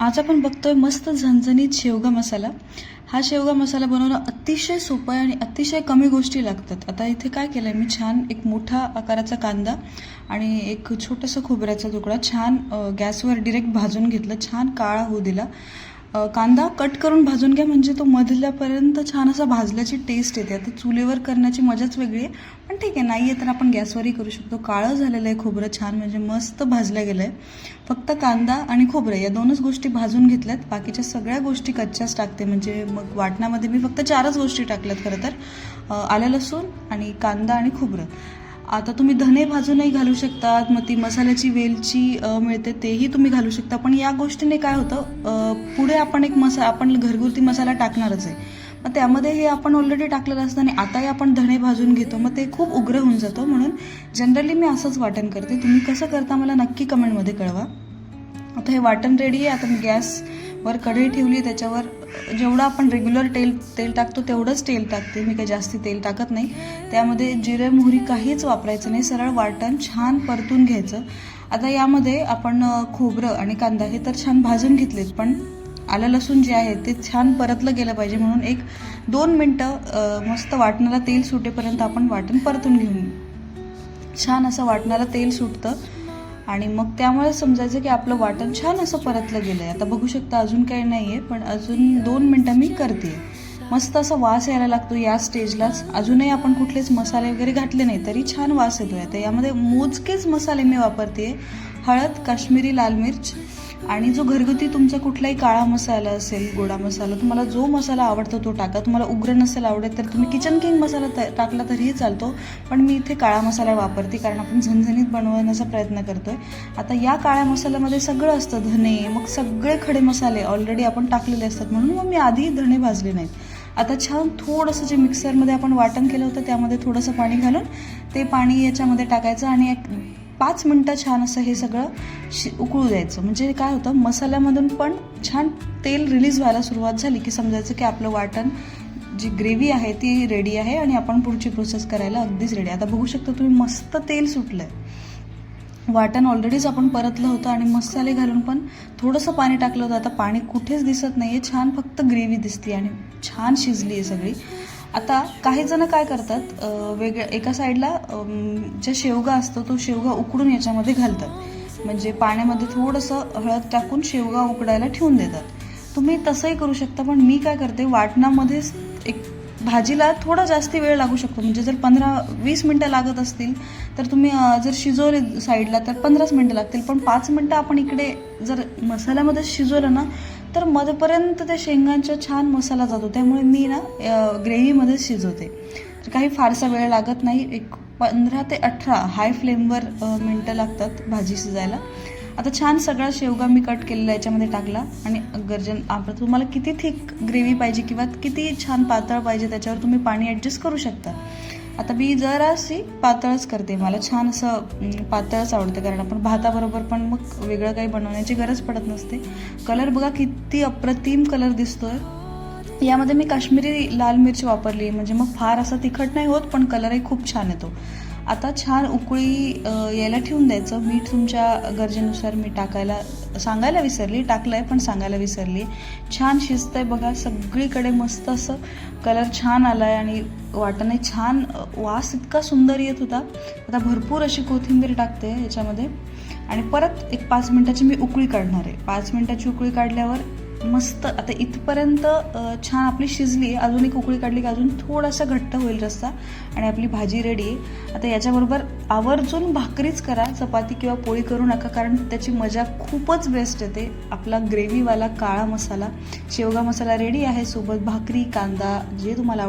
आज आपण बघतोय मस्त झणझणीत शेवगा मसाला. हा शेवगा मसाला बनवणं अतिशय सोपं आहे आणि अतिशय कमी गोष्टी लागतात. आता इथे काय केलं आहे मी छान एक मोठा आकाराचा कांदा आणि एक छोटंसं खोबऱ्याचा तुकडा छान गॅसवर डिरेक्ट भाजून घेतलं छान काळा होऊ दिला. कांदा कट करून भाजून घ्या म्हणजे तो मधल्यापर्यंत छान असा भाजल्याची टेस्ट येते. आता चुलीवर करण्याची मजाच वेगळी आहे पण ठीक आहे नाही आहे तर आपण गॅसवरही करू शकतो. काळं झालेलं आहे खोबरं छान म्हणजे मस्त भाजलं गेलं आहे फक्त कांदा आणि खोबरं या दोनच गोष्टी भाजून घेतल्यात. बाकीच्या सगळ्या गोष्टी कच्च्याच टाकते म्हणजे मग वाटणामध्ये मी फक्त चारच गोष्टी टाकल्यात खरं तर. आलं लसूण आणि कांदा आणि खोबरं. आता तुम्ही धने भाजूनही घालू शकतात मग ती मसाल्याची वेलची मिळते तेही तुम्ही घालू शकता. पण या गोष्टीने काय होतं पुढे आपण एक मसा आपण घरगुती मसाला टाकणारच आहे. मग त्यामध्ये हे आपण ऑलरेडी टाकलेलं असतं आणि आताही आपण धणे भाजून घेतो मग ते खूप उग्र होऊन जातो. म्हणून जनरली मी असंच वाटण करते. तुम्ही कसं करता मला नक्की कमेंटमध्ये कळवा. आता हे वाटण रेडी आहे आता मी गॅसवर कढई ठेवली त्याच्यावर जेवढं आपण रेग्युलर तेल तेल टाकतो तेवढंच तेल टाकते. मी काही जास्ती तेल टाकत नाही. त्यामध्ये जिरे मोहरी काहीच वापरायचं नाही. सरळ वाटण छान परतून घ्यायचं. आता यामध्ये आपण खोबरं आणि कांदा हे तर छान भाजून घेतलेत पण आलं लसूण जे आहे ते छान परतलं गेलं पाहिजे म्हणून एक दोन मिनटं मस्त वाटणारा तेल सुटेपर्यंत आपण वाटण परतून घेऊन छान असं वाटणारं तेल सुटतं. आणि मग त्यामुळे समजायचं की आपलं वाटण छान असं परतलं गेलं आहे आता बघू शकता अजून काही नाही आहे पण अजून दोन मिनटं मी करते. मस्त असा वास यायला लागतो या स्टेजलाच. अजूनही आपण कुठलेच मसाले वगैरे घातले नाही तरी छान वास येतो आहे तर यामध्ये मोजकेच मसाले मी वापरते. हळद काश्मीरी लाल मिर्च आणि जो घरगुती तुमचा कुठलाही काळा मसाला असेल गोडा मसाला तुम्हाला जो मसाला आवडतो तो टाका. तुम्हाला उग्र नसेल आवडत तर तुम्ही किचन किंग मसाला त- टाकला तरीही चालतो पण मी इथे काळा मसाला वापरते कारण आपण झणझणीत बनवण्याचा प्रयत्न करतोय. आता या काळ्या मसाल्यामध्ये सगळं असतं धने मग सगळे खडे मसाले ऑलरेडी आपण टाकलेले असतात म्हणून मग मी आधी धणे भाजले नाहीत. आता छान थोडंसं जे मिक्सरमध्ये आपण वाटण केलं होतं त्यामध्ये थोडंसं पाणी घालून ते पाणी याच्यामध्ये टाकायचं आणि एक पाच मिनटं छान असं हे सगळं शि उकळू द्यायचं. म्हणजे काय होतं मसाल्यामधून पण छान तेल रिलीज व्हायला सुरुवात झाली की समजायचं की आपलं वाटण जी ग्रेव्ही आहे ती रेडी आहे आणि आपण पुढची प्रोसेस करायला अगदीच रेडी आता बघू शकता तुम्ही मस्त तेल सुटलं आहे वाटण ऑलरेडीच आपण परतलं होतं आणि मसाले घालून पण थोडंसं पाणी टाकलं होतं. आता पाणी कुठेच दिसत नाही आहे छान फक्त ग्रेव्ही दिसते आणि छान शिजली आहे सगळी. आता काही जण काय करतात वेगळ्या एका साईडला ज्या जे शेवगा असतो तो शेवगा उकडून याच्यामध्ये घालतात. म्हणजे पाण्यामध्ये थोडंसं हळद टाकून शेवगा उकडायला ठेवून देतात. तुम्ही तसंही करू शकता पण मी काय करते वाटणामध्येच एक भाजीला थोडा जास्ती वेळ लागू शकतो. म्हणजे जर पंधरा वीस मिनटं लागत असतील तर तुम्ही जर शिजवले साईडला तर पंधराच मिनटं लागतील. पण पाच मिनटं आपण इकडे जर मसाल्यामध्ये शिजवलं ना तर मधपर्यंत त्या शेंगांचा छान मसाला जातो. त्यामुळे मी ना ग्रेव्हीमध्ये शिजवते. तर काही फारसा वेळ लागत नाही. एक पंधरा ते अठरा हाय फ्लेमवर मिनटं लागतात भाजी शिजायला. आता छान सगळा शेवगा मी कट केलेला याच्यामध्ये टाकला आणि गर्जन आपण तुम्हाला किती थिक ग्रेव्ही पाहिजे किंवा किती छान पातळ पाहिजे त्याच्यावर तुम्ही पाणी ॲडजस्ट करू शकता. आता मी जराशी पातळच करते. मला छान असं पातळच आवडतं. कारण आपण भाताबरोबर पण मग वेगळं काही बनवण्याची गरज पडत नसते. कलर बघा किती अप्रतिम कलर दिसतोय. यामध्ये मी काश्मीरी लाल मिरची वापरली. आहे म्हणजे मग फार असा तिखट नाही होत पण कलरही खूप छान येतो. आता छान उकळी यायला ठेवून द्यायचं. मीठ तुमच्या गरजेनुसार मी टाकायला सांगायला विसरली टाकलं आहे पण सांगायला विसरली. छान शिजतंय बघा सगळीकडे मस्त असं कलर छान आला आहे आणि वाटणही छान वास इतका सुंदर येत होता. आता भरपूर अशी कोथिंबीर टाकते याच्यामध्ये. आणि परत एक पाच मिनटाची मी उकळी काढणार आहे. पाच मिनटाची उकळी काढल्यावर मस्त. आता इथपर्यंत छान आपली शिजली अजून एक उकळी काढली की अजून थोडासा घट्ट होईल रस्सा आणि आपली भाजी रेडी आहे. आता याच्याबरोबर आवर्जून भाकरीच करा चपाती किंवा पोळी करू नका कारण त्याची मजा खूपच बेस्ट येते. आपला ग्रेव्हीवाला काळा मसाला शेवगा मसाला रेडी आहे सोबत भाकरी कांदा जे तुम्हाला आवड